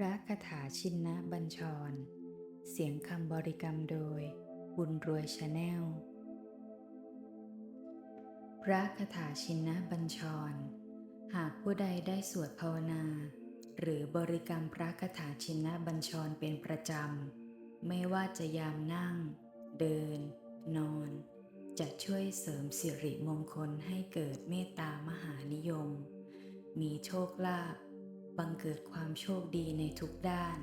พระคาถาชินนะบัญชร เสียงคำบริกรรมโดย บุญรวยชาแนล พระคาถาชินนะบัญชร หากผู้ใดได้สวดภาวนา หรือบริกรรมพระคาถาชินนะบัญชรเป็นประจำ ไม่ว่าจะยามนั่ง เดิน นอน จะช่วยเสริมสิริมงคลให้เกิดเมตตามหานิยม มีโชคลาภ บังเกิดความโชคดีในทุกด้าน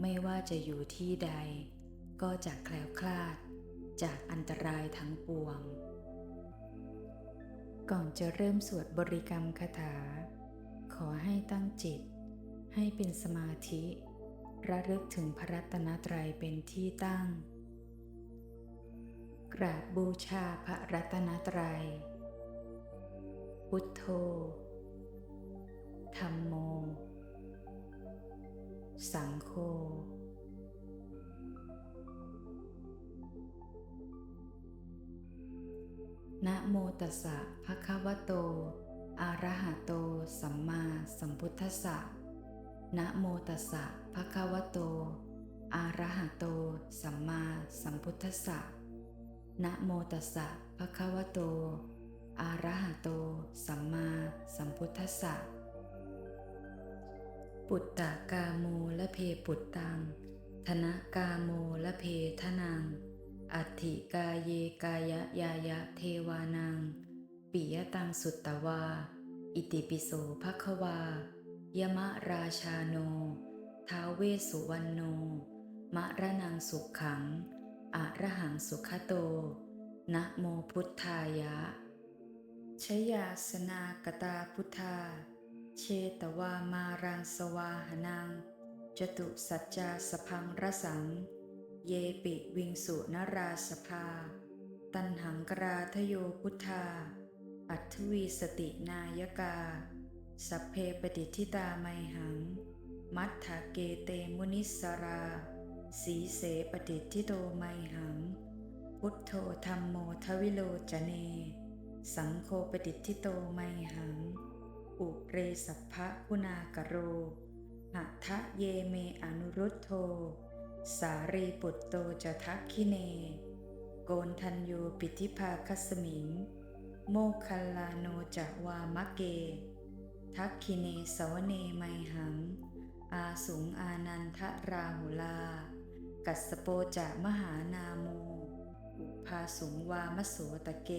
ไม่ว่าจะอยู่ที่ใด ก็จะแคล้วคลาด จากอันตรายทั้งปวง ก่อนจะเริ่มสวดบริกรรมคาถา ขอให้ตั้งจิต ให้เป็นสมาธิ ระลึกถึงพระรัตนตรัยเป็นที่ตั้ง กราบบูชาพระรัตนตรัย พุทโธ ธรรมโม สังโฆนะโมตัสสะภะคะวะโต อะระหะโต สัมมาสัมพุทธัสสะ นะโมตัสสะภะคะวะโต อะระหะโต สัมมาสัมพุทธัสสะ นะโมตัสสะภะคะวะโต อะระหะโต สัมมาสัมพุทธัสสะ ปุตตะกาโมละเพปุตตัง ธนกาโมละเพทนัง อัติกาเยกายะยายะเทวานัง ปิยตังสุตตวา อิติปิโสภควายมะราชาโน ท้าเวสสุวรรณโน มะระนังสุขขัง อะระหังสุขโต นะโมพุทธายะชยาสนากตาพุทธา เชตวามารังสวาหนัง จตุสัจจาสพังรสัง เยปิวิงสุนราสภา ตันหังกราทโยพุทธา อัทวีสตินายกา สัพเพปฏิทิตาไมหัง มัทธาเกเตมุนิสรา สีเสปฏิทิโตไมหัง พุทโธธรรมโมทวิโลจเน สังโฆปฏิทิโตไมหัง อุเรสัพพะคุณากโรหัทะเยเมอนุรุตโธสารีปุตโตจะทักคิเน โกนทันโยปิธิภาคัสมิง โมคัลลาโนจะวามะเก ทักคิเนสวเนไมหัง อาสุงอานันทราหุลา กัสสโปจะมหานาโมอุภาสุงวามโสตะเก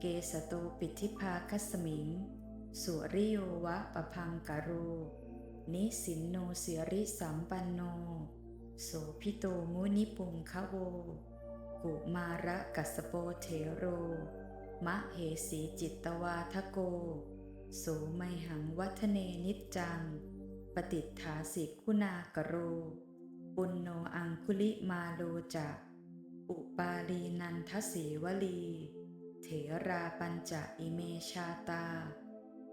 เกสโตปิธิภาคัสมิง สุริโยวะปะพังกะโรนิสินโนเสียริสัมปันโน โสพิโตมุนิปุงคะโว กุมาระกัสโปเทโร มะเหสีจิตวาทโก โสไมหังวัฒเนนิจจัง ปฏิฐาสิคุณากโร ปุณโนอังคุลิมาโลจะอุปาลีนันทสีวลี เถราปัญจะอิเมชาตา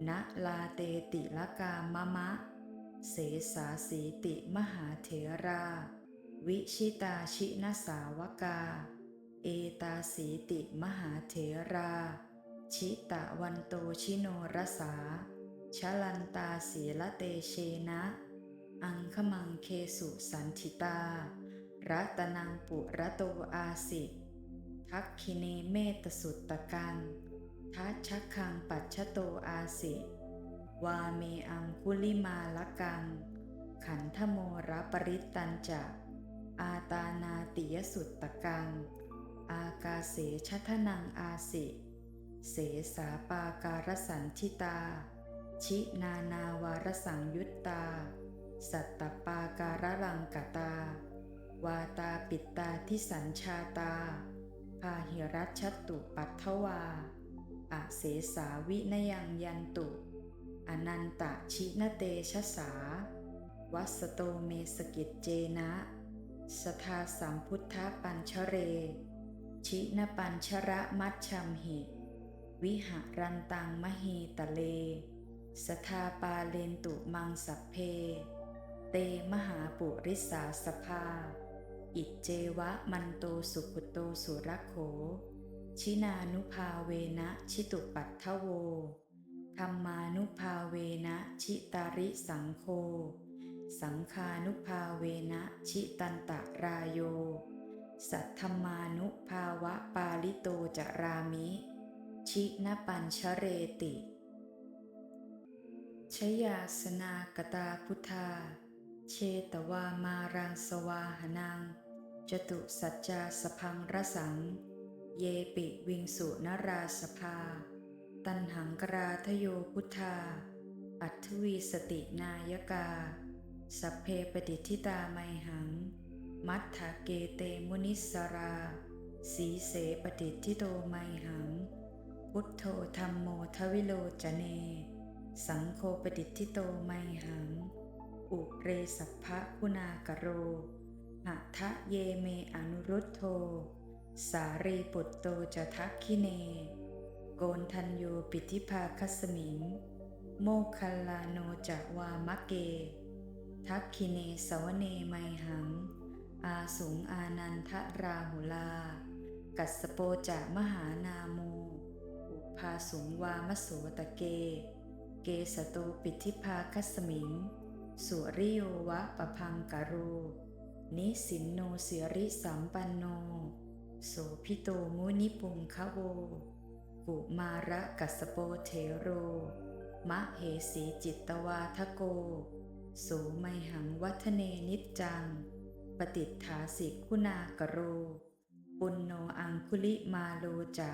นะลาเตติลกามะมะ เสสาสีติมหาเถรา วิชิตาชินสาวกา เอตาสีติมหาเถรา ชิตะวันโตชิโนรสา ชลันตาสีละเตเชนะ อังคมังเคสุสันทิตา รัตนังปุระโตอาสิทักคิเนเมตสุตตะกัง ทัชชักคังปัจฉโตอาสิ วาเมอังคุลิมาละกัง ขันธโมระปริตตันจะอาตานาติยสุตตะกัง อากาเสชัทนังอาสิ เสสาปาการสันทิตา ชินานาวารสังยุตตา สัตตปาการลังกตา วาตาปิตตาทิสัญชาตาพาหิรัชตุปัทวา อเสสาวินยังยันตุ อนันตะชินเตชะสา วัสโตเมสกิจเจนะ สทาสัมพุทธปัญชเร ชินปัญชระมัชชัมหิวิหารันตังมหีตะเล สทาปาเลนตุมังสัพเพ เตมหาปุริสาสภา อิจเจวะมันโตสุขุโตสุรโข ชินานุภาเวนะชิตุปัตทโวธรรมานุภาเวนะชิตาริสังโฆสังคานุภาเวนะชิตันตะรายโย สัทธมานุภาวะปาลิโตจรามิ ชินปัญชเรติชยาสนากตาพุทธา เชตวามารังสวาหนัง จตุสัจจาสพังรสัง เยปิวิงสุนราสภา ตันหังกราทโยพุทธา อัทวีสตินายกา สัพเพปฏิทิตาไมหัง มัทธาเกเตมุนิสรา สีเสปฏิทิโตไมหัง พุทโธธรรมโมทวิโลจเน สังโฆปฏิทิโตไมหัง อุเรสัพพะคุณากโรหะทะเยเมอนุรุตโธ สารีปุตโตจะทักคิเน โกนทันโยปิธิภาคัสมิง โมคัลลาโนจะวามะเก ทักคิเนสวเนไมหัง อาสุงอานันทราหุลา กัสสโปจะมหานาโม อุภาสุงวามโสตะเก เกสโตปิธิภาคัสมิง สุริโยวะปะพังกะโรนิสินโนเสียริสัมปันโน โสพิโตมุนิปุงคะโว กุมาระกัสโปเทโร มะเหสีจิตตวาทโก โสไมหังวัฒเนนิจจัง ปฏิฏฐาสิคุณากโร ปุณโนอังคุลิมาโลจะ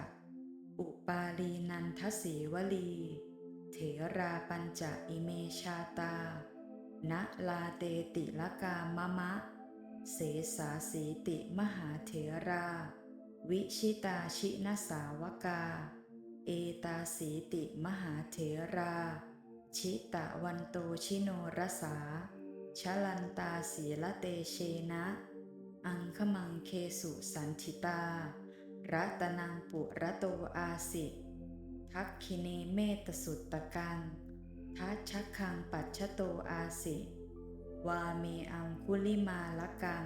อุปาลีนันทสีวลี เถราปัญจอิเมชาตา ณลาเตติละกามะมะเสสาสีติมหาเถรา วิชิตาชินสาวกา เอตาสีติมหาเถรา ชิตะวันโตชิโนรสา ชลันตาสีละเตเชนะ อังคมังเคสุสันทิตา รัตนังปุระโตอาสิทักคิเนเมตสุตตะกังทัชคังปัจฉโตอาสิ วาเมอังคุลิมาละกัง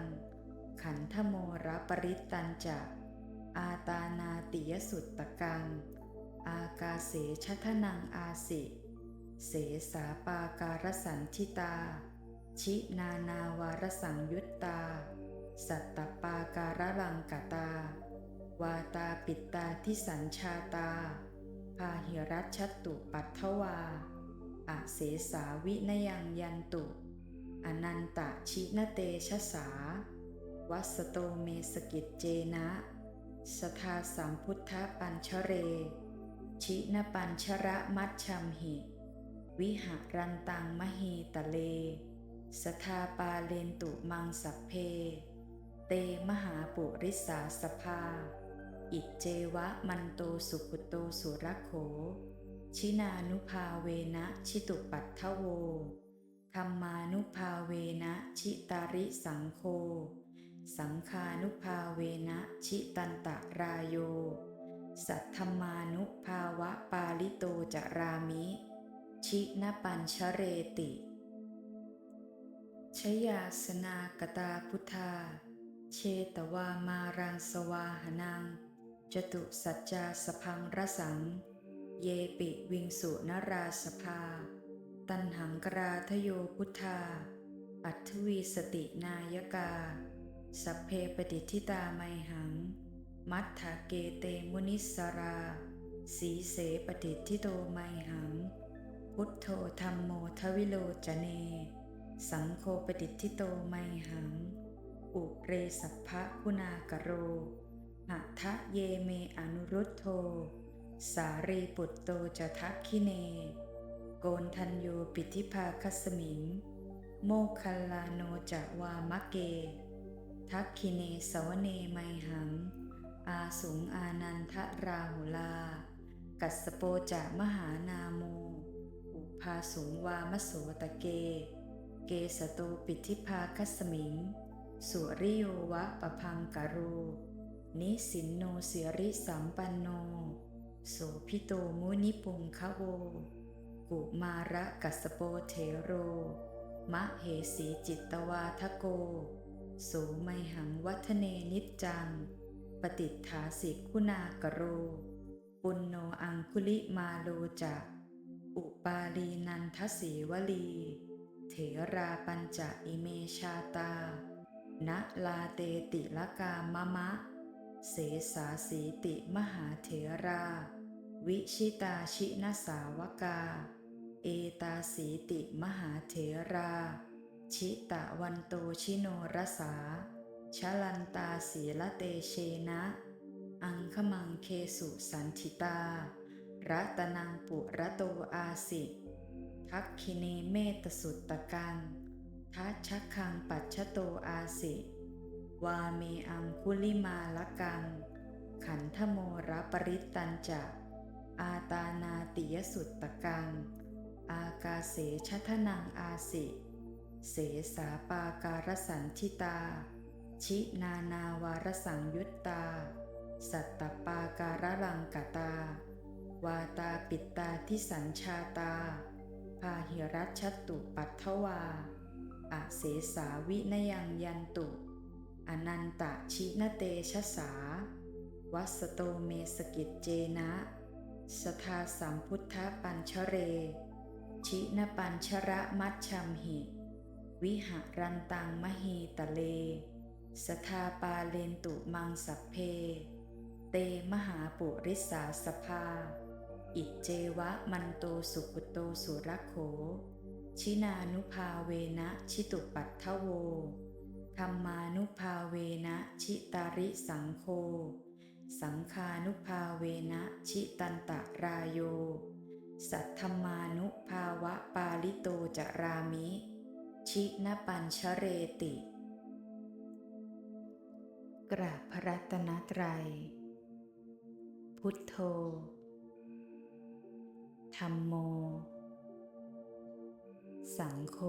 ขันธโมระปริตตันจะ อาตานาติยสุตตกัง อากาเสชทนังอาสิ เสสาปาการสันทิตา ชินานาวารสังยุตตา สัตตปาการลังกตา วาตาปิตาทิสัญชาตาพาหิรัชตุปัทวาอาเสสาวินยังยันตุ อนันตะชินเตชะสาวัสโตเมสกิจเจนะ สทาสัมพุทธปัญชเร ชินปัญชระมัชชัมหิ วิหารันตังมหีตะเล สทาปาเลนตุมังสัพเพ เตมหาปุริสาสภา อิจเจวะมันโตสุขุโตสุรโข ชินานุภาเวนะชิตุปัตถโวธรรมานุภาเวนะชิตาริสังโฆ สังคานุภาเวนะชิตันตะรายโย สัทธมานุภาวะปาลิโตจรามิ ชินปัญชเรติชยาสนากตาพุทธา เชตวามารังสวาหนัง จตุสัจจาสพังรสัง เยปิวิงสุนราสภา ตันหังกราทโยพุทธา อัทวีสตินายกา สัพเพปฏิทิตาไมหัง มัทธาเกเตมุนิสรา สีเสปฏิทิโตไมหัง พุทโธธรรมโมทวิโลจเน สังโฆปฏิทิโตไมหัง อุเรสัพพะคุณากโรหะทะเยเมอนุรุตโธสารีปุตโตจะทักคิเน โกนทันโยปิธิภาคสมิง โมคคัลลาโนจะวามะเก ทักคิเนสวเนไมหัง อาสุงอานันทราหุลา กัสโปจะมหานาโม อุภาสุงวามโสตะเก เกสโตปิธิภาคัสมิง สุริโยวะปะพังกะโรนิสินโนเสียริสัมปันโน โสพิโตมุนิปุงคะโว กุมาระกัสสโปเทโร มะเหสีจิตตวาทโก โสไมหังวัฒเนนิจจัง ปฏิฐาสิคุณากโร ปุณโนอังคุลิมาโลจะอุปาลีนันทสีวลี เถราปัญจอิเมชาตา นะลาเตติลกามะมะ เสสาสีติมหาเถรา วิชิตาชินสาวกา เอตาสีติมหาเถรา ชิตะวันโตชิโนรสาชลันตาสีละเตเชนะ อังคมังเคสุสันทิตา รัตนังปุระโตอาสิทักคิเนเมตสุตตะกังทัชชักคังปัจฉโตอาสิ วาเมอังคุลิมาละกัง ขันธโมรปริตตันจะอาตานาติยสุตตะกัง อากาเสชทนังอาสิ เสสาปาการสันทิตา ชินานาวารสังยุตตา สัตตปาการลังกตา วาตาปิตตาทิสัญชาตา พาหิรัชตุปัททวาอาเสสาวินยังยันตุ อนันตะชินเตชะสา วัสโตเมสกิจเจนะ สทาสัมพุทธปัญชเร ชินปัญชระมัชชัมหิ วิหารันตังมหีตะเล สทาปาเลนตุมังสัพเพ เตมหาปุริสาสภา อิจเจวะมันโตสุปุโตสุรโข ชินานุภาเวนะชิตุปัตทโว ธรรมานุภาเวนะชิตาริสังโฆสังคานุภาเวนะชิตันตะรายโย สัทธรรมานุภาวะปาลิโตจรามิ ชินปัญชเรติ กราบพระรัตนตรัย พุทโธ ธรรมโม สังโฆ